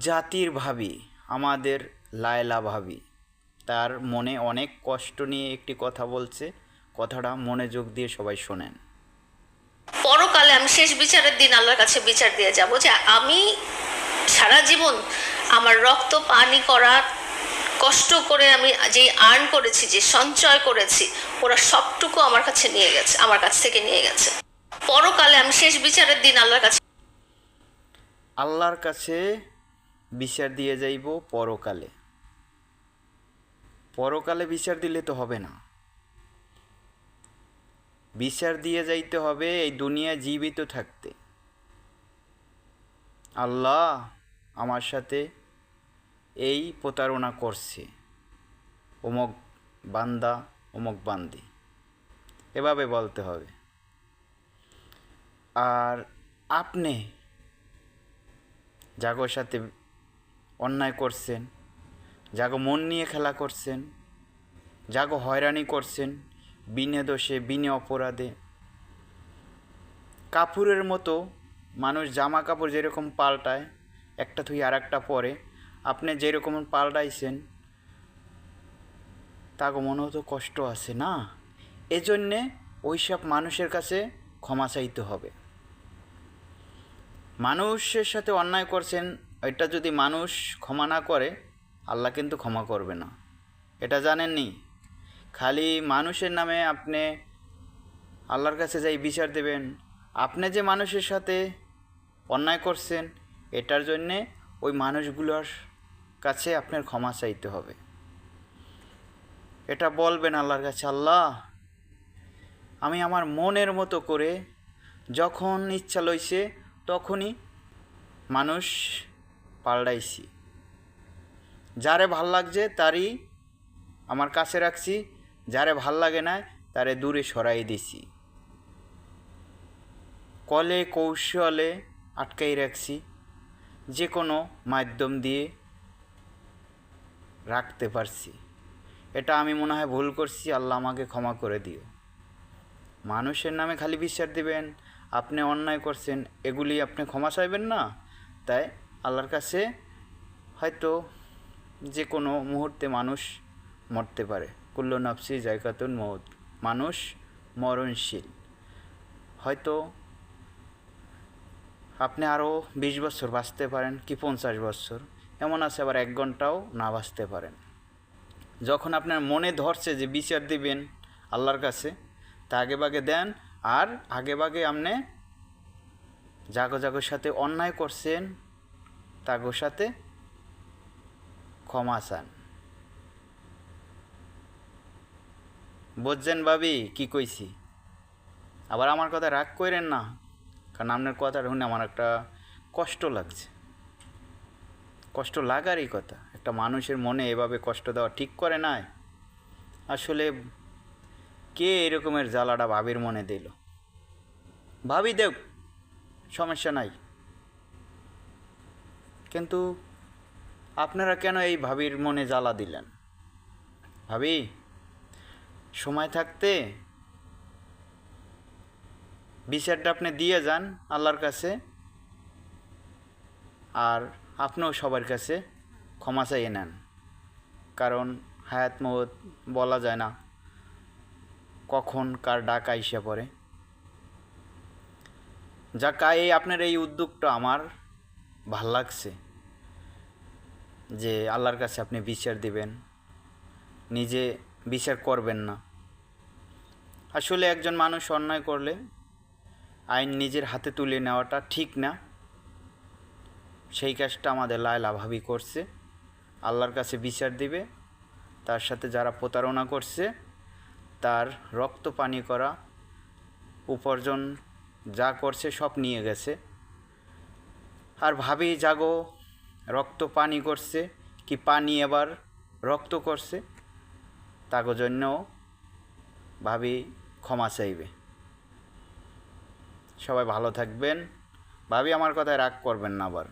জাতির ভাবি আমাদের লায়লা ভাবি। তার মনে অনেক কষ্ট নিয়ে একটি কথা বলছে। কথাটা মনোযোগ দিয়ে সবাই শোনেন। পরকালে আমি শেষ বিচারের দিন আল্লাহর কাছে বিচার দিয়ে যাব যে আমি সারা জীবন আমার রক্ত পানি করার কষ্ট করে আমি যে আর্ন করেছি যে সঞ্চয় করেছি ওরা সবটুকু আমার কাছে নিয়ে গেছে আমার কাছ থেকে নিয়ে গেছে। পরকালে আমি শেষ বিচারের দিন আল্লাহর কাছে আল্লাহর কাছে বিচার দিয়ে যাইব পরকালে। পরকালে বিচার দিলে তো হবে না। বিচার দিয়ে যাইতে হবে এই দুনিয়া জীবিত থাকতে। আল্লাহ আমার সাথে এই প্রতারণা করছে। অমুক বান্দা, অমুক বান্দি। এভাবে বলতে হবে। আর আপনি জাগোর সাথে অন্যায় করছেন জাগো মন নিয়ে খেলা করছেন জাগো হয়রানি করছেন বিনে দোষে, বিনে অপরাধে। কাপড়ের মতো মানুষ জামা কাপড় যেরকম পাল্টায়, একটা থুই আর একটা পরে, আপনি যেরকম পাল্টাইছেন তাকে মনে হতো কষ্ট আছে না? এজন্যে ওইসব মানুষের কাছে ক্ষমা চাইতে হবে। মানুষের সাথে অন্যায় করছেন এটা যদি মানুষ ক্ষমা না করে, আল্লাহ কিন্তু ক্ষমা করবে না। এটা জানেননি? খালি মানুষের নামে আপনি আল্লাহর কাছে যাই বিচার দেবেন, আপনি যে মানুষের সাথে অন্যায় করছেন, এটার জন্যে ওই মানুষগুলোর কাছে আপনার ক্ষমা চাইতে হবে। এটা বলবেন আল্লাহর কাছে, আল্লাহ, আমি আমার মনের মতো করে যখন ইচ্ছা লইছে, তখনই মানুষ পাল্টাইছি। যারে ভালো লাগছে তারই আমার কাছে রাখছি, যারে ভালো লাগে না তারে দূরে সরাই দিছি। কলে, কৌশলে আটকাই রাখছি যে কোনো মাধ্যম দিয়ে রাখতে পারছি। এটা আমি মনে হয় ভুল করছি, আল্লাহ আমাকে ক্ষমা করে দিও। মানুষের নামে খালি বিশ্বাস দিবেন, আপনি অন্যায় করছেন, এগুলি আপনি ক্ষমা চাইবেন না, তাই আল্লাহর কাছে হয়তো যে কোনো মুহূর্তে মানুষ মরতে পারে। কুল্ল নফসি জায়গাতুন মৌত মানুষ মরণশীল। হয়তো আপনি আরও বিশ বছর বাঁচতে পারেন, কি পঞ্চাশ বছর। এমন আছে আবার এক ঘন্টাও না বাঁচতে পারেন। যখন আপনার মনে ধরছে যে বিচার দিবেন আল্লাহর কাছে, তা আগে বাগে দেন আর আগে বাগে আপনি জাগো জাগোর সাথে অন্যায় করছেন তাগোর সাথে ক্ষমা চান। বুঝছেন ভাবি, কি কইছি? আবার আমার কথা রাগ করেন না, কারণ আপনার কথা শুনে আমার একটা কষ্ট লাগছে। কষ্ট লাগারই কথা, একটা মানুষের মনে এভাবে কষ্ট দেওয়া ঠিক করে নাই। আসলে কে এরকমের জ্বালাটা ভাবির মনে দিল? ভাবি দেখ, সমস্যা নাই। কিন্তু আপনারা কেন এই ভাবির মনে জ্বালা দিলেন? ভাবি, সময় থাকতে বিচারটা আপনি দিয়ে যান আল্লাহর কাছে, আর আপনিও সবার কাছে ক্ষমা চাইয়ে নেন। কারণ হায়াত মহত বলা যায় না কখন কার ডাক আইসা পড়ে। যাক এই আপনার এই উদ্যোগটা আমার ভালো লাগছে। যে আল্লাহর কাছে আপনি বিচার দিবেন। নিজে বিচার করবেন না। আসলে একজন মানুষ অন্যায় করলে আইন নিজের হাতে তুলে নেওয়াটা ঠিক না। সেই কাজটা আমাদের লায়লা ভাবি করছে। আল্লাহর কাছে বিচার দিবে। তার সাথে যারা প্রতারণা করছে, তার রক্ত পানি করা, উপার্জন যা করছে সব নিয়ে গেছে। আর ভাবি, জাগো রক্ত পানি করছে, কি পানি এবার রক্ত করছে তাকে জন্য ভাবি ক্ষমা চাইবে। সবাই ভালো থাকবেন। ভাবি আমার কথায় রাগ করবেন না আবার।